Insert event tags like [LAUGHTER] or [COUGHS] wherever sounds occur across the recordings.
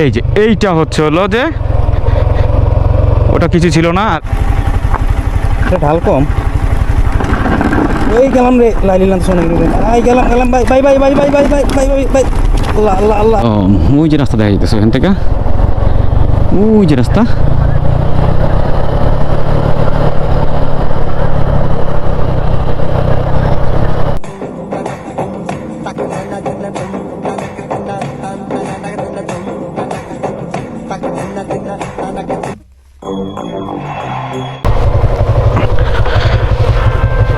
এই যে এইটা হচ্ছে হলো যে ওটা কিছু ছিল না। ঢাল কম। ওই গেলাম রে লাইলিলাম আই গেলাম গেলাম bye bye bye bye bye bye bye bye bye bye. আল্লাহ আল্লাহ আল্লাহ। ও ওই যে রাস্তা দেখা যেতেছে ওখান থেকে। ওই যে রাস্তা।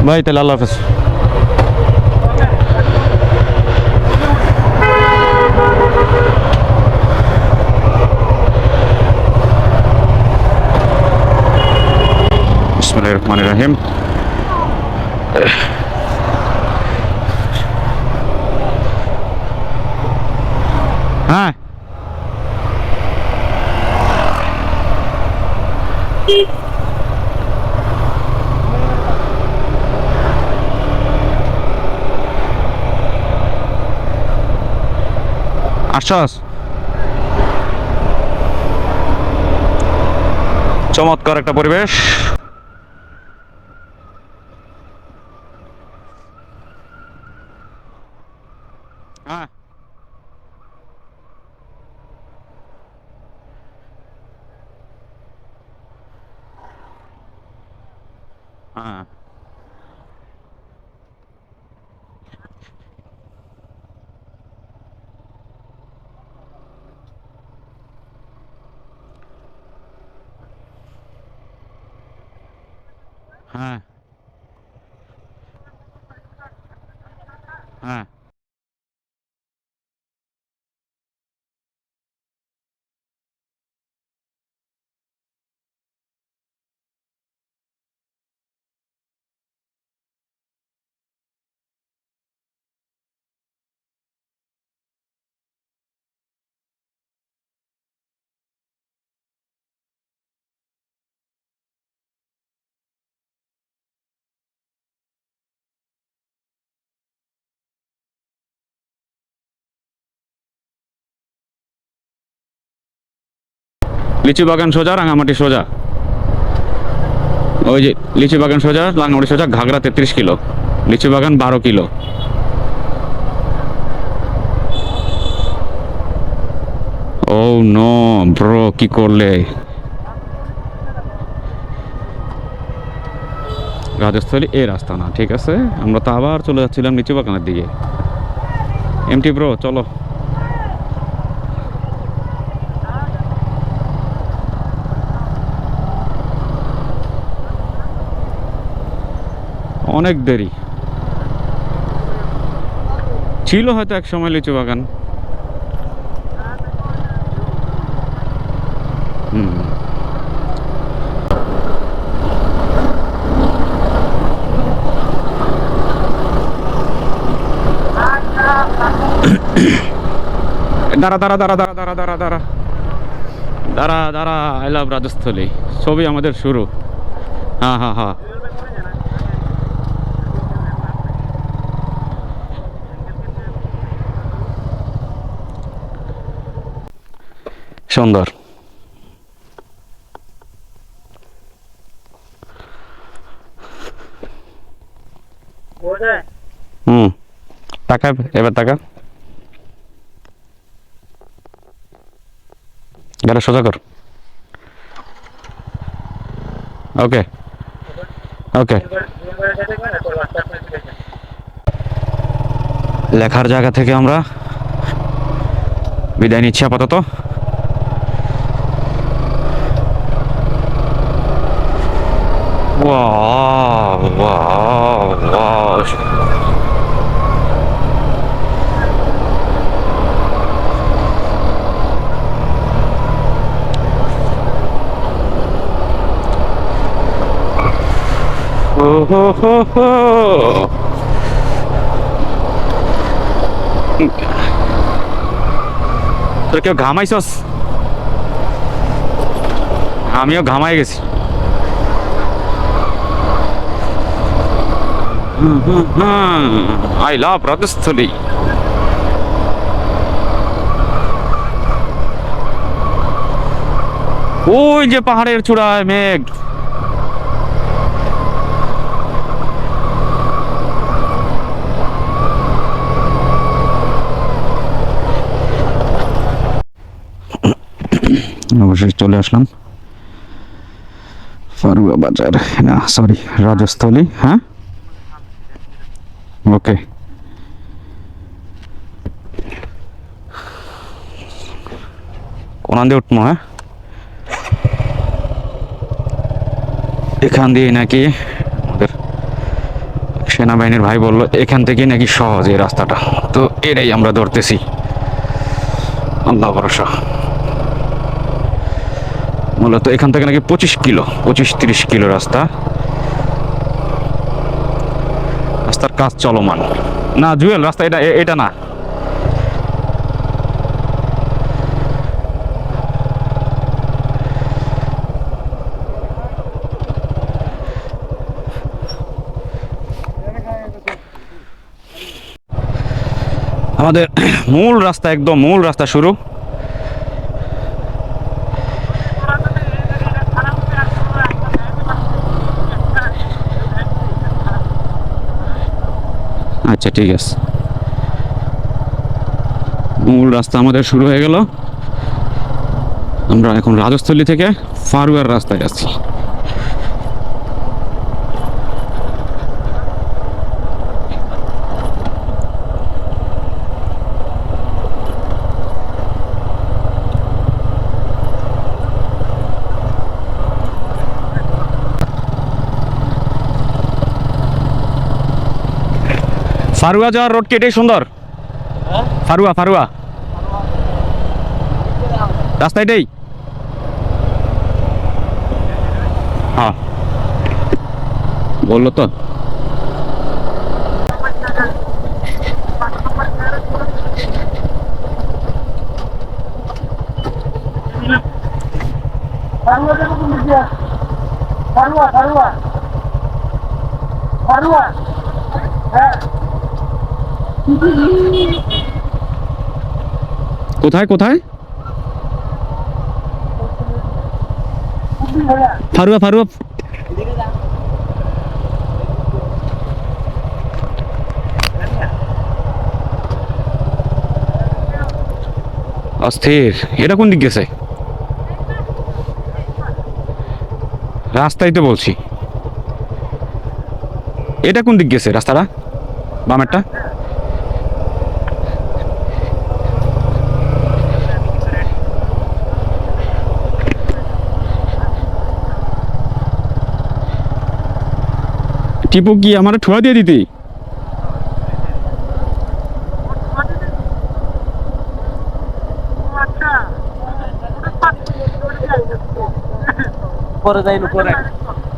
ভাই তাহলে আল্লাহ হাফেজ রহমান রাহিম হ্যাঁ আশ্বাস চমৎকার একটা পরিবেশ 嗯嗯 লিচু বাগান সোজা, রাঙামাটি সোজা। ওই যে লিচু বাগান সোজা, রাঙামাটি সোজা, ঘাগরা তেত্রিশ কিলো। লিচু বাগান বারো কিলো। ও নো, ব্রো, কি করলে? রাজস্থলী এই রাস্তা না, ঠিক আছে? আমরা তো আবার চলে যাচ্ছিলাম লিচু বাগানের দিকে। এমটি ব্রো, চলো। অনেক দেরি। ছিল হয়তো এক সময় লিচু বাগান। [COUGHS] দাঁড়া দাঁড়া দাঁড়া দাঁড়া দাঁড়া দাঁড়া দাঁড়া। দাঁড়া দাঁড়া, আই লাভ রাজস্থলী। ছবি আমাদের শুরু। হ্যাঁ হ্যাঁ হ্যাঁ সুন্দর। হুম। টাকা এবার টাকা গাড়ি সোজা কর। ওকে। ওকে। লেখার জায়গা থেকে আমরা বিদায় নিচ্ছি আপাতত। わーわーわーほほほほ তোরা কেউ ঘামাইছস আমিও ঘামাই গেছি আই লাভ রাজস্থলী ওই যে পাহাড়ের চূড়ায় মেঘ। অবশেষে চলে আসলাম। ফারুয়া বাজার। না সরি রাজস্থলী হ্যাঁ? ওকে কোন দিয়ে উঠবো হ্যাঁ? এখান দিয়ে নাকি আমাদের সেনাবাহিনীর ভাই বলল, এখান থেকে নাকি সহজ এই রাস্তাটা। তো এটাই আমরা ধরতেছি। আল্লাহ ভরসা। মূলত এখান থেকে নাকি পঁচিশ কিলো, পঁচিশ, তিরিশ কিলো রাস্তা রাস্তার কাজ চলমান। না, জুয়েল, রাস্তা এটা এটা না। আমাদের মূল রাস্তা একদম, মূল রাস্তা শুরু। আচ্ছা ঠিক আছে। মূল রাস্তা আমাদের শুরু হয়ে গেল। আমরা এখন রাজস্থলী থেকে ফারুয়ার রাস্তায় আছি ফারুয়া যাওয়ার রোড কি এটাই সুন্দর? ফারুয়া ফারুয়া। রাস্তা এটাই? হ্যাঁ। বলল তো। ফারুয়া? ফারুয়া ফারুয়া। ফারুয়া। কোথায় কোথায়? ফারুয়া ফারুয়া। অস্থির। এটা কোন দিক গেছে? রাস্তাই তো বলছি। এটা কোন দিক গেছে রাস্তাটা? বামেরটা? টিপু কি আমার ঠুয়া দিয়ে দিতি?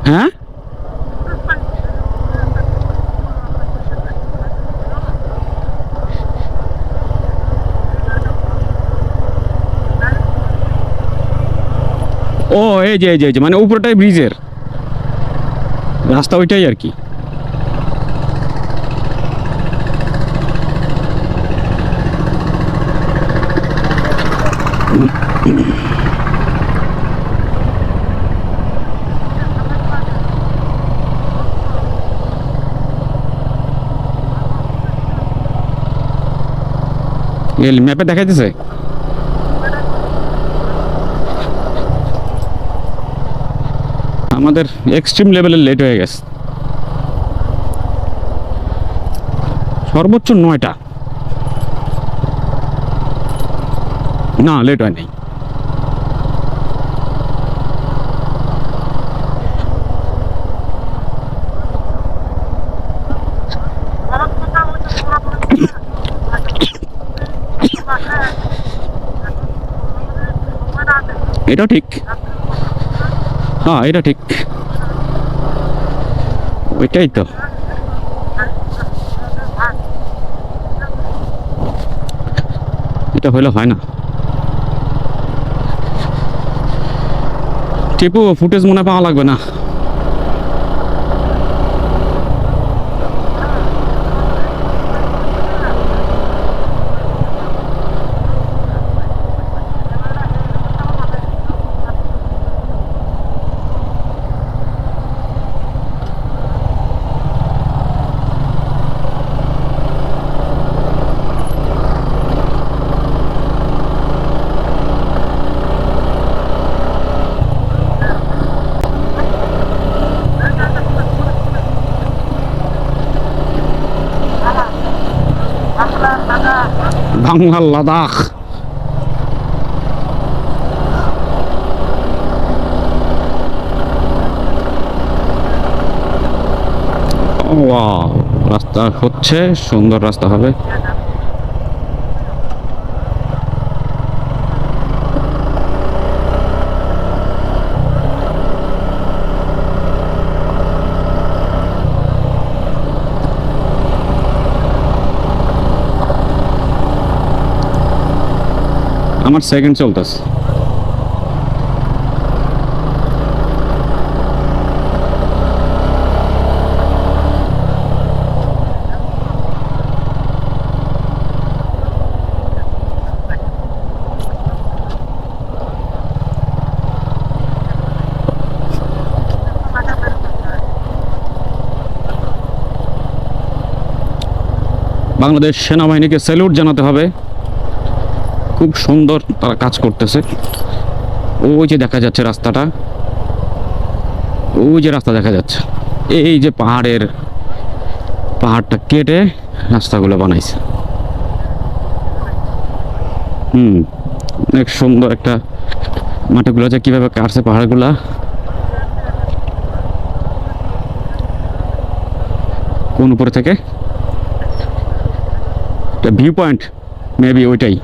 হ্যাঁ? ও এই যে এই যে এই যে মানে উপরটাই ব্রিজের। রাস্তা ওইটাই আর কি। ম্যাপে দেখাইতেছে? আমাদের এক্সট্রিম লেভেলের লেট হয়ে গেছে। সর্বোচ্চ নয়টা। না লেট হয় নাই। এটা ঠিক। হ্যাঁ এটা ঠিক। ওইটাই তো। এটা হইলে হয় না। টিপু ফুটেজ মনে পাওয়া লাগবে না। বাংলার লাদাখ। রাস্তা হচ্ছে সুন্দর রাস্তা হবে। আমার সেকেন্ড চলতেছে। বাংলাদেশ সেনাবাহিনীকে স্যালুট জানাতে হবে। খুব সুন্দর তারা কাজ করতেছে। ওই যে দেখা যাচ্ছে রাস্তাটা। ওই যে রাস্তা দেখা যাচ্ছে। এই যে পাহাড়ের পাহাড়টা কেটে রাস্তাগুলো বানাইছে। হুম, অনেক সুন্দর একটা মাটিগুলো যে কীভাবে কাটছে পাহাড়গুলা। কোন উপরে থেকে? ভিউ পয়েন্ট মেবি ওইটাই।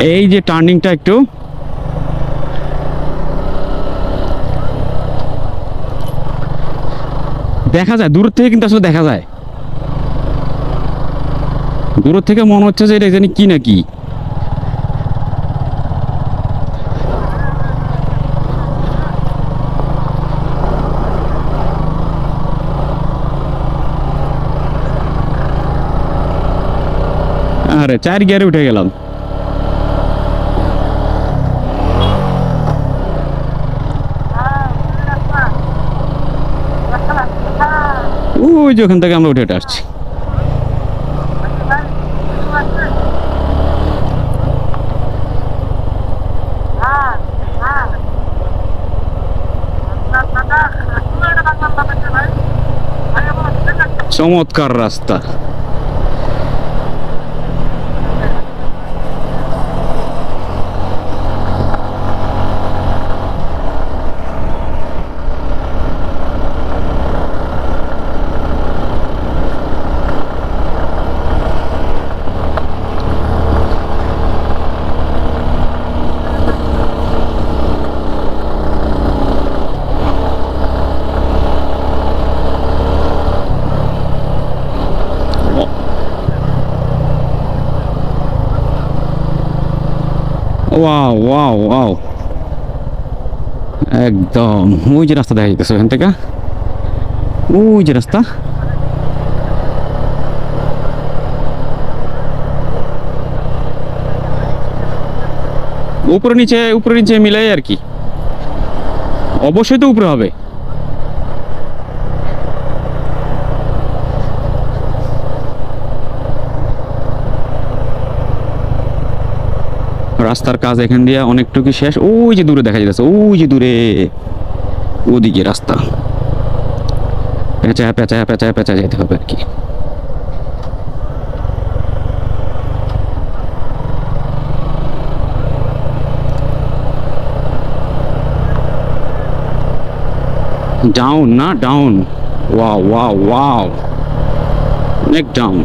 এই যে টার্নিংটা একটু। দেখা যায়, দূর থেকে কিন্তু আসলে দেখা যায়। দূর থেকে মনে হচ্ছে যে এটা জানি কি না কি আরে, চার গিয়ারে উঠে গেলাম। ওই যে ওখান থেকে আমরা উঠে উঠে আসছি। চমৎকার রাস্তা। ওয়াও ওয়াও ওয়াও একদম। ওই যে রাস্তা দেখা যেতেছে ওখান থেকে। ওই যে রাস্তা। উপরে নিচে উপরে নিচে মিলাই আর কি। অবশ্যই তো উপরে হবে। রাস্তার কাজ এখান দিয়ে অনেকটুকু শেষ। ওই যে দূরে দেখা যাচ্ছে ওই যে দূরে। ওদিকে রাস্তা। পেঁচা পেঁচা পেঁচা পেঁচা যেতে হবে আর কি। ডাউন না ডাউন ওয়াও ওয়াও ওয়াও অনেক ডাউন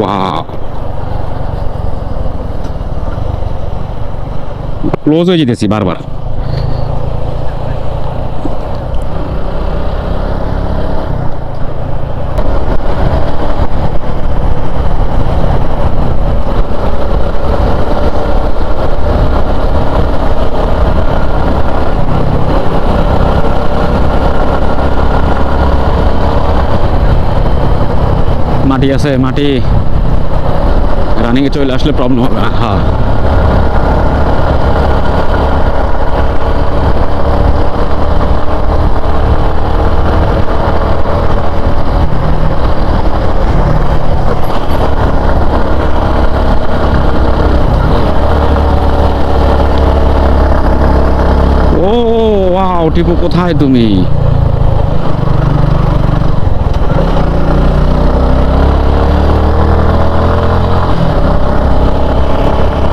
ওয়াও ক্লোজ হয়ে যেতেছি বারবার মাটি আছে মাটি রানিংয়ে চলে আসলে প্রবলেম হবে না হ্যাঁ ও ওয়াও টিপু কোথায় তুমি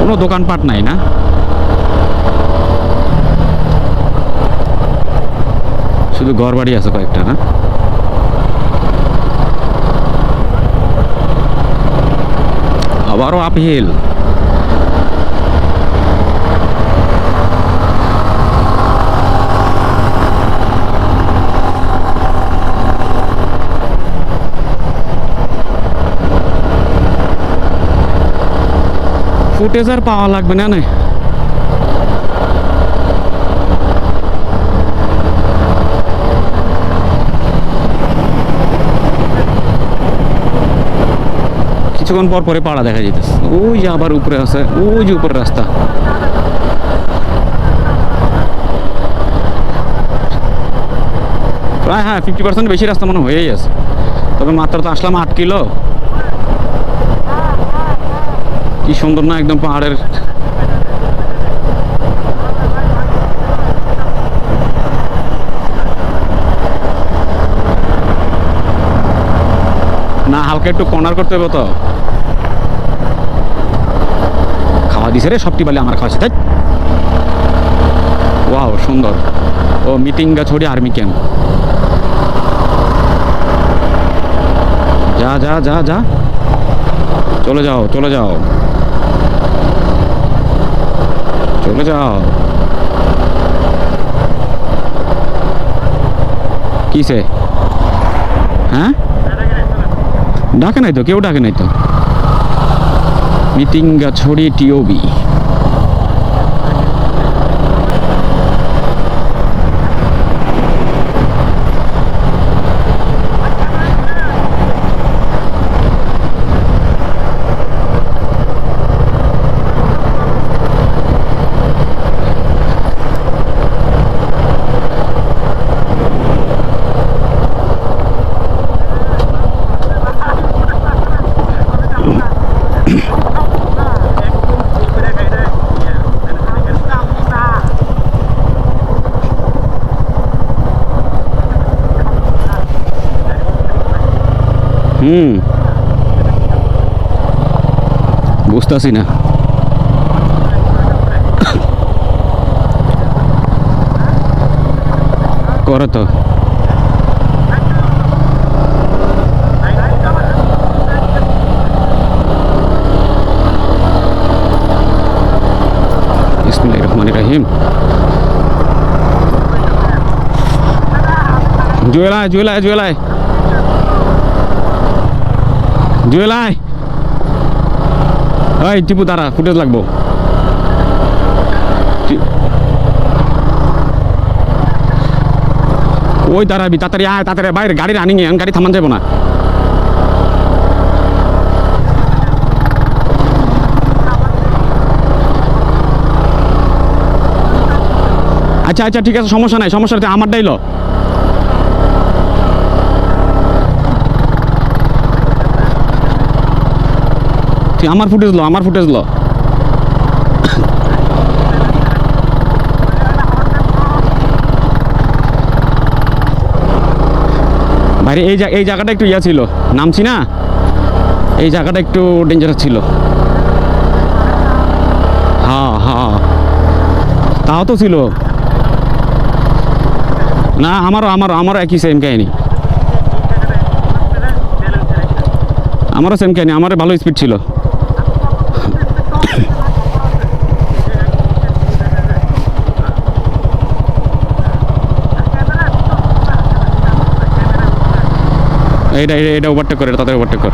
কোনো দোকানপাট নাই না? শুধু ঘর বাড়ি আছে কয়েকটা না? আবারও আপহিল। ফুটেজ আর পাওয়া লাগবে না না? কিছুক্ষণ পর পরে পাড়া দেখা যেতেছে। ওই যে আবার উপরে আছে, ওই যে উপরে রাস্তা। প্রায় হ্যাঁ ফিফটি পার্সেন্ট বেশি রাস্তা মনে হয়েই আছে। তবে মাত্র তো আসলাম আট কিলো। কি সুন্দর না একদম পাহাড়ের না, হালকা একটু কর্নার করতে হবে তো। খাওয়া দিছে রে, সবটি বলে আমার খাওয়াছে তাই? ওয়াও সুন্দর। ও, মিটিং গাছড়ি আর্মি ক্যাম্প যা যা যা যা। চলে যাও চলে যাও। চলে যাও হ্যাঁ ডাকে নাই তো কেউ ডাকে নাই তো মিটিং গাছড়ি টিওবি হুম বুঝতেছি না। করে তো। বিসমিল্লাহির রহমানির রহিম। জুয়েলায় জুয়েলায় জুয়েলায় জুয়েলায় ওই টিপু, দাঁড়া, ফুটেজ লাগবো। ওই দাঁড়াবি, তাড়াতাড়ি আয়, তাড়াতাড়ি বাইরে গাড়ি রানিং এ গাড়ি থামান যাব না। আচ্ছা আচ্ছা ঠিক আছে, সমস্যা নাই সমস্যা নাই আমারটাই তুই আমার ফুটেজ লো, আমার ফুটেজ লো। বাইরে এই এই জায়গাটা একটু ইয়া ছিল। নামছি না? এই জায়গাটা একটু ডেঞ্জারাস ছিল। হ্যাঁ হ্যাঁ। তাও তো ছিল। না, আমারও আমারও আমারও একই সেম কাহিনি। আমারও সেম কাহিনি, আমারও ভালো স্পিড ছিল। এইটা- এটা ওভারটেক করে, এটা তাদের ওভারটেক কর।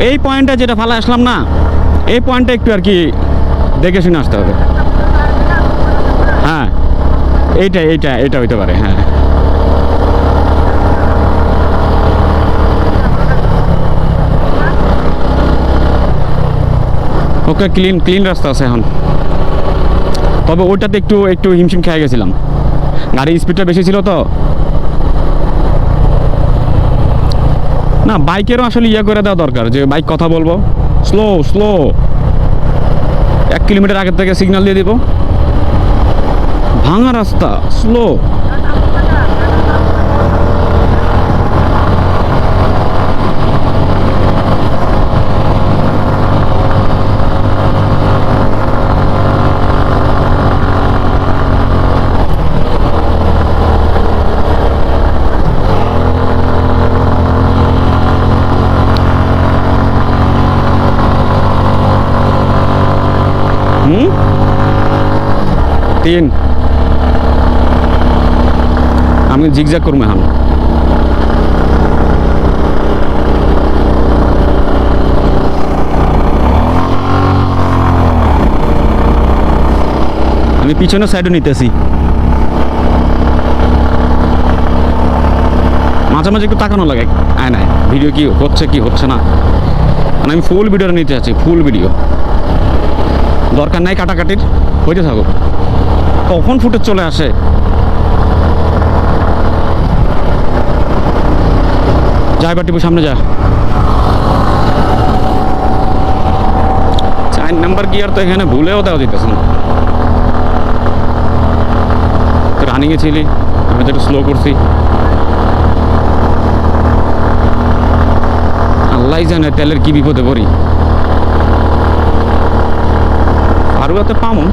এই পয়েন্টটা যেটা ফালা আসলাম না, এই পয়েন্টটা একটু আর কি দেখে শুনে আসতে হবে। এইটা এইটা এটা হইতে পারে হ্যাঁ। ওকে ক্লিন ক্লিন রাস্তা আছে এখন। তবে ওইটাতে একটু একটু হিমশিম খেয়ে গেছিলাম। গাড়ির স্পিডটা বেশি ছিল তো। না, বাইকেরও আসলে ইয়ে করে দেওয়া দরকার, যে বাইক কথা বলব। স্লো স্লো এক কিলোমিটার আগের থেকে সিগন্যাল দিয়ে দিব। ভাঙা রাস্তা স্লো হুম তিন আমি জিগজ্যাগ করব এখন। আমি পিছনের সাইডও নিতেছি। মাঝে মাঝে একটু তাকানো লাগে। আয় নাই ভিডিও কি হচ্ছে কি হচ্ছে না? মানে আমি ফুল ভিডিওটা নিতে চাচ্ছি ফুল ভিডিও দরকার নাই কাটাকাটির, হইতে থাকুক। কখন ফুটে চলে আসে? যা টিপু, সামনে যা। চার নাম্বার গিয়ার তো এখানে ভুলেও দেওয়া যেতেছে না। রানিংয়ে ছিলি, আমি তো একটু স্লো করছি। আল্লাহ জানে তেলের কি বিপদে পড়ি। আরও এত পামো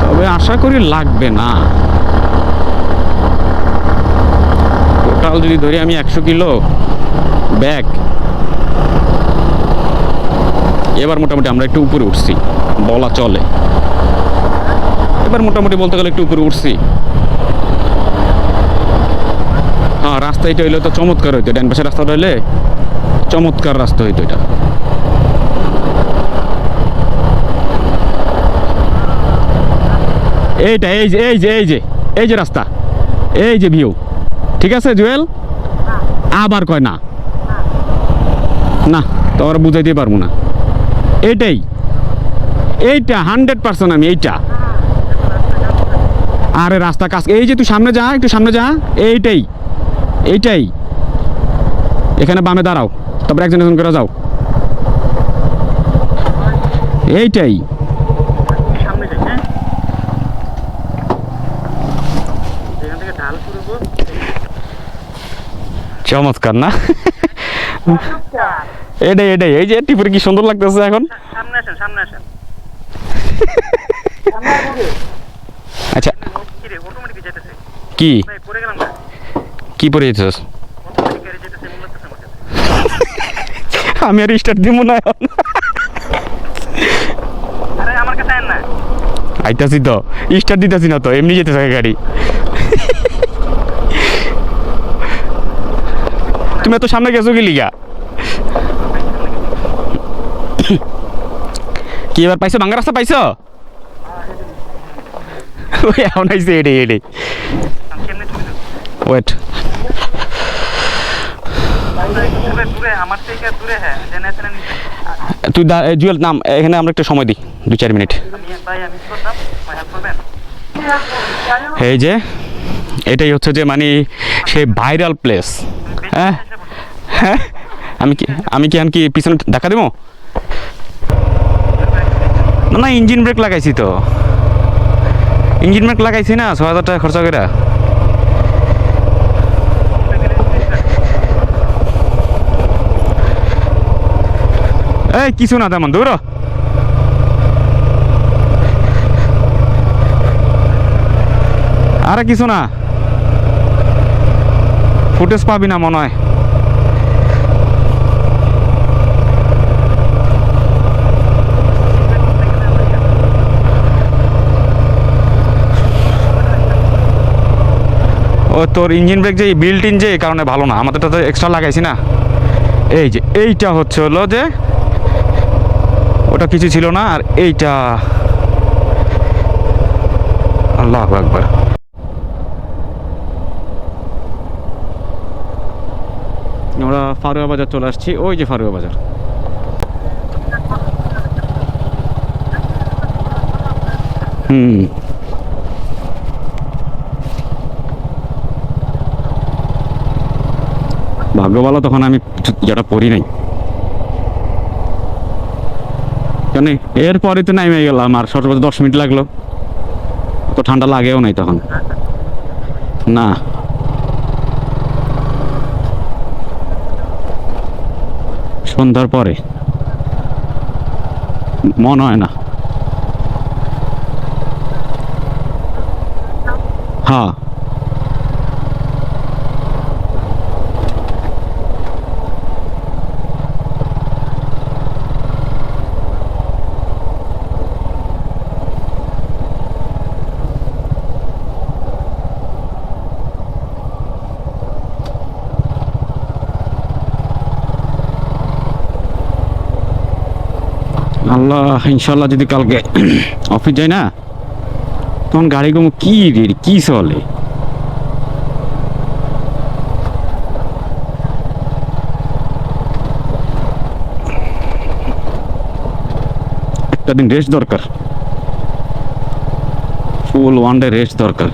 তবে আশা করি লাগবে না। টোটাল যদি ধরি আমি একশো কিলো ব্যাগ। এবার মোটামুটি আমরা একটু উপরে উঠছি, বলা চলে। এবার মোটামুটি বলতে গেলে একটু উপরে উঠছি। হ্যাঁ রাস্তা এটা হইলে তো চমৎকার হইতো, ডান পাশে রাস্তাটা হইলে চমৎকার রাস্তা হইতো এটা। এইটা, এই যে এই যে এই যে এই যে রাস্তা, এই যে ভিউ ঠিক আছে, জুয়েল? আবার কয় না? না, তো আমরা বুঝাইতে পারব না। এইটাই। এইটা হান্ড্রেড পার্সেন্ট আমি, এইটা। আরে, রাস্তা কাজ এই যে তুই সামনে যা, একটু সামনে যা। এইটাই। এইটাই। এখানে বামে দাঁড়াও। তারপর একজন করে যাও। এইটাই সামনে যাই হ্যাঁ যেখান থেকে ঢাল শুরু করব চমৎকার না? এটাই এটাই। এই যে টিপুরে কি সুন্দর লাগতেছে এখন? সামনে আসেন সামনে আসেন। আচ্ছা। কি কি? পরে যেতেছ আমি আর স্টার্ট দিব না এখন। না আইতাছি তো। স্টার্ট দিতেছি না তো এমনি যেতে থাকে গাড়ি। তুমি এত সামনে গেছো কি লিগা? কি এবার পাইছো? বাঙ্গা রাস্তা পাইছো? এখন যাব ওয়েট তুই জুয়েল, নাম, এখানে আমরা একটা সময় দিই দু চার মিনিট। এই যে, এটাই হচ্ছে যে মানে সেই ভাইরাল প্লেস হ্যাঁ? হ্যাঁ? আমি কি আমি কি কি পিছনে ধাক্কা দেবো? না না, ইঞ্জিন ব্রেক লাগাইছি তো। ইঞ্জিন ব্রেক লাগাইছি না ছ হাজার টাকা খরচা করে এই, কিছু না তেমন, দৌড়। আরে, কিছু না। ফুটেজ পাবি না মনে হয়। ও, তোর ইঞ্জিন ব্রেক যে বিল্ট ইন যে, এই কারণে ভালো না। আমাদেরটা তো এক্সট্রা লাগাইছি না। এই যে, এইটা হচ্ছে হলো যে, ওটা কিছু ছিল না, আর এইটা আল্লাহ একবার আমরা ফারুয়া বাজার চলে আসছি। ওই যে ফারুয়া বাজার। হুম। ভাগ্য ভালো তখন আমি যেটা পড়ি নাই। কেন? এরপরে তো নামে গেলাম, আর সর্বোচ্চ দশ মিনিট লাগল। তো ঠান্ডা লাগেও নাই তখন। না। সন্ধ্যার পরে। মন হয় না হ্যাঁ আল্লাহ ইনশাল্লাহ যদি কালকে [CLEARS THROAT] অফিস যাই না, তখন গাড়ি গুলো কি রে, কি চলে? একটা দিন রেস্ট দরকার। ফুল ওয়ান ডে রেস্ট দরকার।